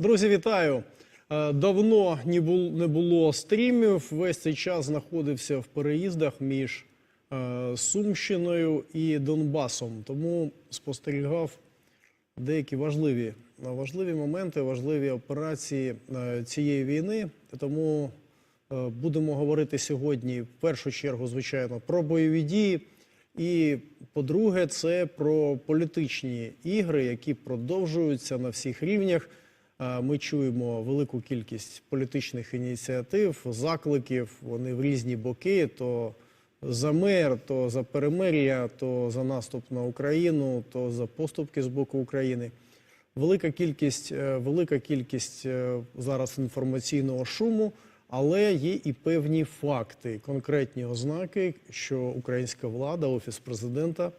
Друзі, вітаю! Е, Давно не бул- не було стрімів. Весь цей час знаходився в переїздах між е, Сумщиною і Донбасом. Тому спостерігав деякі важливі, важливі моменти, важливі операції е, цієї війни. Тому будемо говорити сьогодні в першу чергу, звичайно, про бойові дії. І по-друге, це про політичні ігри, які продовжуються на всіх рівнях. Е, Ми чуємо велику кількість політичних ініціатив, закликів. Вони в різні боки: то за мир, то за перемир'я, то за наступ на Україну, то за поступки з боку України. Велика кількість, е, велика кількість е, зараз інформаційного шуму, але є і певні факти, конкретні ознаки, що українська влада, офіс президента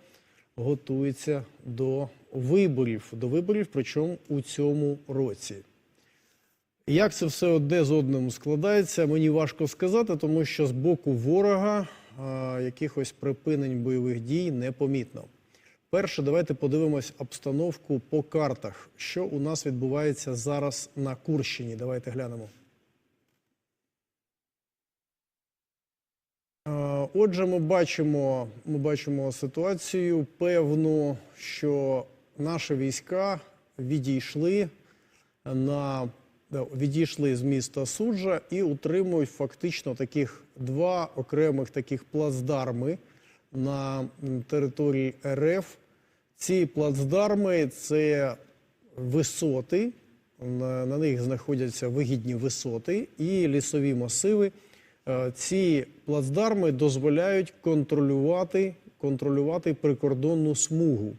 готується до виборів, до виборів, причому у цьому році. Як це все одне з одним складається, мені важко сказати, тому що з боку ворога а, якихось припинень бойових дій не помітно. Перше, давайте подивимось обстановку по картах. Що у нас відбувається зараз на Курщині? Давайте глянемо. Отже, ми бачимо, ми бачимо ситуацію певну, що наші війська відійшли на відійшли з міста Суджа і утримують фактично таких два окремих таких плацдарми на території РФ. Ці плацдарми це висоти, на, на них знаходяться вигідні висоти і лісові масиви. Е, Ці плацдарми дозволяють контролювати, контролювати прикордонну смугу.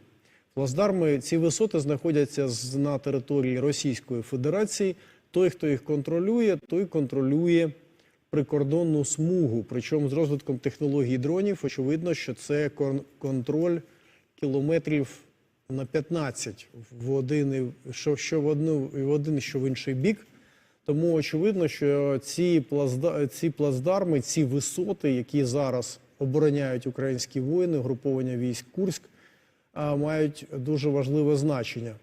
Плацдарми, ці висоти знаходяться на території Російської Федерації. Той, хто їх контролює, той контролює прикордонну смугу. Причому з розвитком технологій дронів, очевидно, що це кон- контроль кілометрів на 15 в один, що, що в одну в один, що в інший бік. Тому очевидно, що ці, плацда, ці плацдарми, ці висоти, які зараз обороняють українські воїни, груповання військ Курськ, мають дуже важливе значення.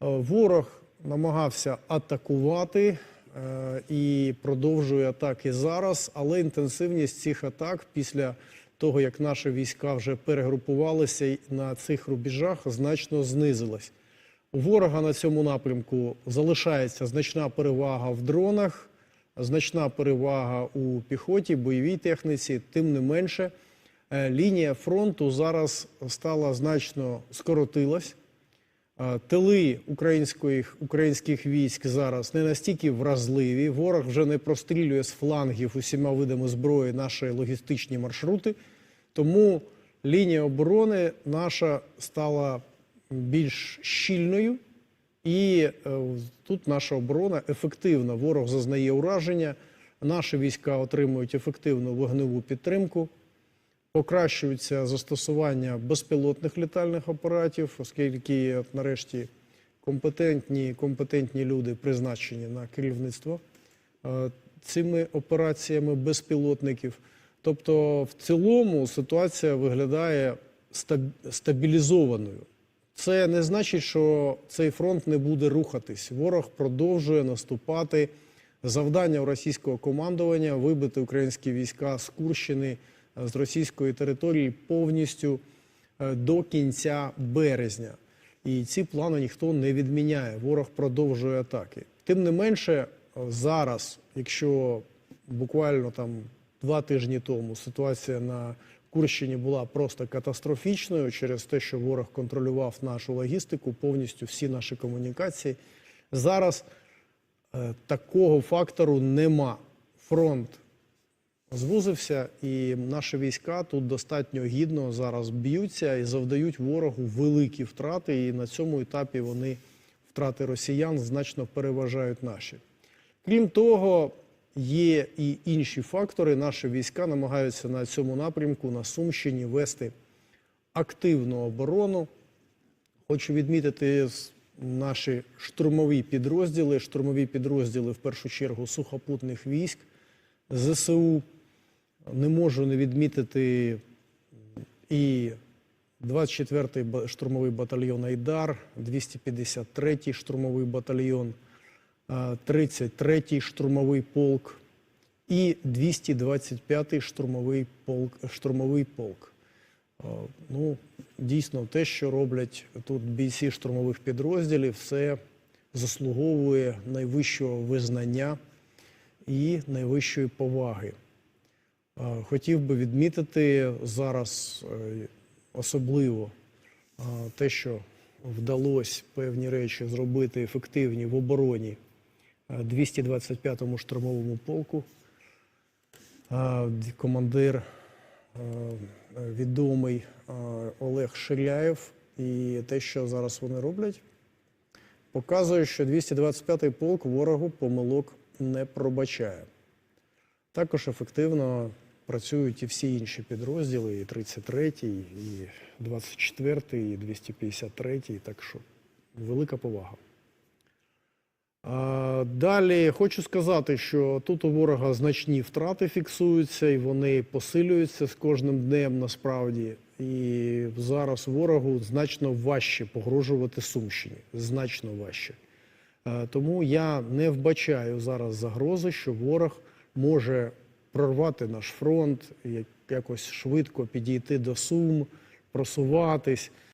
Ворог намагався атакувати е, і продовжує атаки зараз, але інтенсивність цих атак після того, як наші війська вже перегрупувалися на цих рубежах, значно знизилась. У ворога на цьому напрямку залишається значна перевага в дронах, значна перевага у піхоті, бойовій техніці. Тим не менше, лінія фронту зараз стала значно скоротилась. Е, Тили українських, українських військ зараз не настільки вразливі. Ворог вже не прострілює з флангів усіма видами зброї наші логістичні маршрути. Тому лінія оборони наша стала більш щільною, і е, тут наша оборона ефективна. Ворог зазнає ураження, наші війська отримують ефективну вогневу підтримку покращується застосування безпілотних літальних апаратів, оскільки нарешті компетентні, компетентні люди призначені на керівництво е, цими операціями безпілотників. Тобто, в цілому ситуація виглядає стабілізованою. Це не значить, що цей фронт не буде рухатись. Ворог продовжує наступати. Завдання у російського командування вибити українські війська з Курщини з російської території повністю е, до кінця березня. І ці плани ніхто не відміняє. Ворог продовжує атаки. Тим не менше, е, зараз, якщо буквально там два тижні тому ситуація на Курщині була просто катастрофічною через те, що ворог контролював нашу логістику, повністю всі наші комунікації. Зараз е, такого фактору нема. Фронт звузився, і наші війська тут достатньо гідно зараз б'ються і завдають ворогу великі втрати. І на цьому етапі вони втрати росіян значно переважають наші. Крім того, є і інші фактори. Наші війська намагаються на цьому напрямку на Сумщині вести активну оборону. Хочу відмітити наші штурмові підрозділи, штурмові підрозділи в першу чергу сухопутних військ ЗСУ. Не можу не відмітити і 24-й штурмовий батальйон Айдар, 253-й штурмовий батальйон 33-й штурмовий полк і 225-й штурмовий полк. Штурмовий полк. Ну, дійсно, те, що роблять тут бійці штурмових підрозділів, все заслуговує найвищого визнання і найвищої поваги. Е, Хотів би відмітити зараз е, особливо е, те, що вдалося певні речі зробити ефективні в обороні е, 225-му штурмовому полку. Командир відомий Олег Ширяєв і те, що зараз вони роблять, показує, що 225-й полк ворогу помилок не пробачає. Також ефективно працюють і всі інші підрозділи, і 33-й, і 24-й, і 253-й, так що велика повага. Далі хочу сказати, що тут у ворога значні втрати фіксуються, і вони посилюються з кожним днем насправді. І зараз ворогу значно важче погрожувати Сумщині. Значно важче. Тому я не вбачаю зараз загрози, що ворог може прорвати наш фронт, як- якось швидко підійти до Сум, просуватись.